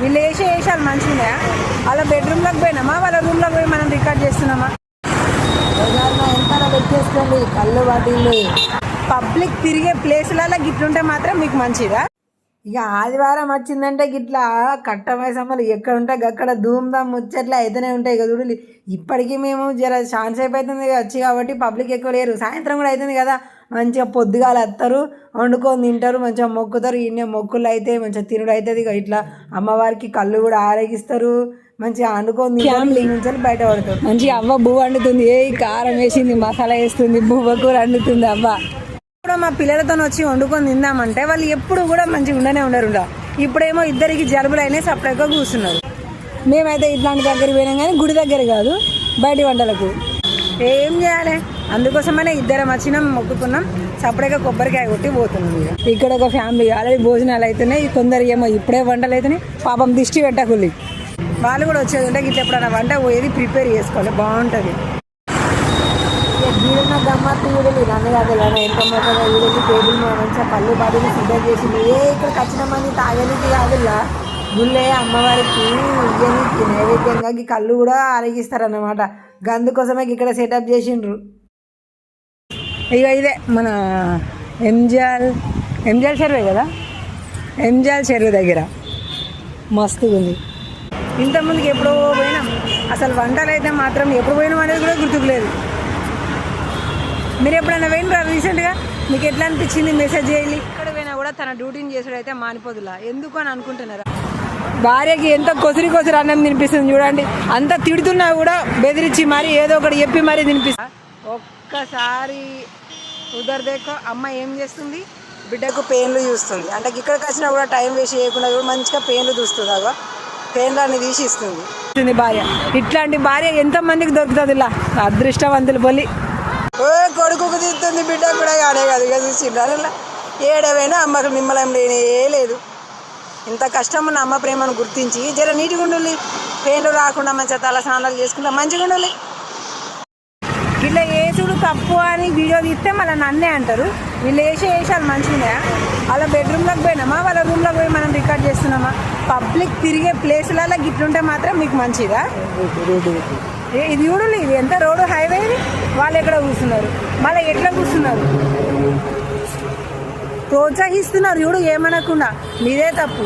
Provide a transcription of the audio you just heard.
వీళ్ళు వేసే వేసాలు మంచిగా వాళ్ళ బెడ్రూమ్లోకి పోయినామా? వాళ్ళ రూమ్లోకి పోయి మనం రికార్డ్ చేస్తున్నామా? ఎంత పెట్టేసుకోండి. కళ్ళు వాటిల్లు. పబ్లిక్ తిరిగే ప్లేస్లలో గిట్లుంటే మాత్రం మీకు మంచిదా? ఇక ఆదివారం వచ్చిందంటే గిట్లా కట్ట మైసమ్మలు ఎక్కడ ఉంటే అక్కడ ధూమ్ ధామ్ ముచ్చట్లు అయితేనే ఉంటాయి కదా చూడు. ఇప్పటికీ మేము జర ఛాన్స్ అయిపోతుంది వచ్చి కాబట్టి పబ్లిక్ ఎక్కువ లేరు. సాయంత్రం కూడా అవుతుంది కదా. మంచిగా పొద్దుగాలు వస్తారు వండుకొని తింటారు మంచిగా మొక్కుతారు. ఈయన మొక్కులు అయితే మంచిగా తినుడు అవుతుంది ఇక ఇట్లా అమ్మవారికి కళ్ళు కూడా ఆరగిస్తారు. మంచిగా వండుకొని ఈ నుంచి బయట పడతారు. మంచిగా అవ్వ బువ్వ వండుతుంది. ఏ కారం వేసింది మసాలా వేస్తుంది బువ్వ కూర వండుతుంది అవ్వ. ఇప్పుడు మా పిల్లలతో వచ్చి వండుకొని తిందామంటే వాళ్ళు ఎప్పుడు కూడా మంచిగా ఉండనే ఉండరు ఉండ. ఇప్పుడేమో ఇద్దరికి జలుబులు అయినాయి సపరేట్గా కూర్చున్నారు. మేమైతే ఇట్లాంటి దగ్గరికి పోయినాం కానీ గుడి దగ్గర కాదు బయటి వంటలకు. ఏం చేయాలి? అందుకోసమనే ఇద్దరం వచ్చినాం మొక్కుకున్నాం. సపరేట్గా కొబ్బరికాయ కొట్టి పోతున్నాం ఇక. ఇక్కడ ఒక ఫ్యామిలీ ఆల్రెడీ భోజనాలు అవుతున్నాయి కొందరు ఏమో ఇప్పుడే వంటలు అయితేనే పాపం దిష్టి పెట్టకుల్లి. వాళ్ళు కూడా వచ్చేది ఉంటే ఇట్లా ఎప్పుడైనా వంట పోయేది ప్రిపేర్ చేసుకోవాలి. బాగుంటుంది. వీడున్న గమ్మత్తు వీడులు నన్ను ఎంత టేబుల్ మీద మంచిగా పళ్ళు బాటిని సిద్ధం చేసింది ఏ ఇక్కడికి వచ్చిన మంది తాగనికి కాదులా గుళ్ళే అమ్మవారికి ఇయ్యనికి నైవేద్యంగా కళ్ళు కూడా అరిగిస్తారన్నమాట గందు కోసమే ఇక్కడ సెటప్ చేసిండ్రు. ఇక ఇదే మన ఎంజాల్ ఎంజాల్ చెరువే కదా? ఎంజాల్ చెరువు దగ్గర. మస్తుగా ఉంది ఇంతకుముందుకి ఎప్పుడో పోయినాం. అసలు వంటలు అయితే మాత్రం ఎప్పుడు పోయినాం అనేది కూడా గుర్తుకు లేదు మీరు ఎప్పుడైనా పోయినరా రీసెంట్గా? మీకు ఎట్లా అనిపించింది మెసేజ్ చేయాలి ఇక్కడ పోయినా కూడా తన డ్యూటీని చేసుడు అయితే మానిపోదులా. ఎందుకు అని అనుకుంటున్నారా? భార్యకి ఎంత కొసిరి కొసిరి అన్నం తినిపిస్తుంది చూడండి. అంత తిడుతున్నా కూడా బెదిరించి మరి ఏదో ఒకటి చెప్పి మరీ తినిపిస్తా. ఓకే ఒక్కసారి ఉదర్దేకో అమ్మ ఏం చేస్తుంది? బిడ్డకు పెయిన్లు చూస్తుంది. అంటే ఇక్కడికి వచ్చినా కూడా టైం వేస్ట్ చేయకుండా కూడా మంచిగా పెయిన్లు చూస్తుంది అగో. పెయిన్లు అన్ని తీసి ఇస్తుంది. భార్య. ఇట్లాంటి భార్య ఎంత మందికి దొరుకుతుంది ఇలా అదృష్టవంతులు బలి ఓ కొడుకుకు తీస్తుంది బిడ్డ కూడా కానే కాదు. ఇక చూసిండ్రు ఏడవైనా అమ్మకు మిమ్మల్ని లేనే లేదు. ఇంత కష్టం ఉన్న అమ్మ ప్రేమను గుర్తించి జర నీటిగా ఉండాలి పెయిన్లు రాకుండా మంచిగా తల స్నానాలు చేసుకుంటా మంచిగా ఉండాలి ఇట్లా వేసుడు తప్పు అని వీడియో తీస్తే మళ్ళీ నన్నే అంటారు. వీళ్ళు వేసే వేసాలు మంచిగా వాళ్ళ బెడ్రూమ్లోకి పోయినామా? వాళ్ళ రూమ్లోకి పోయి మనం రికార్డ్ చేస్తున్నామా? పబ్లిక్ తిరిగే ప్లేసులలో గిట్లుంటే మాత్రం మీకు మంచిదా? ఏ- ఇది చూడు ఇది ఎంత రోడ్డు హైవే ఇది? వాళ్ళు ఎక్కడ కూర్చున్నారు? మళ్ళీ ఎట్లా కూర్చున్నారు? ప్రోత్సహిస్తున్నారు చూడు ఏమనకుండా. మీదే తప్పు.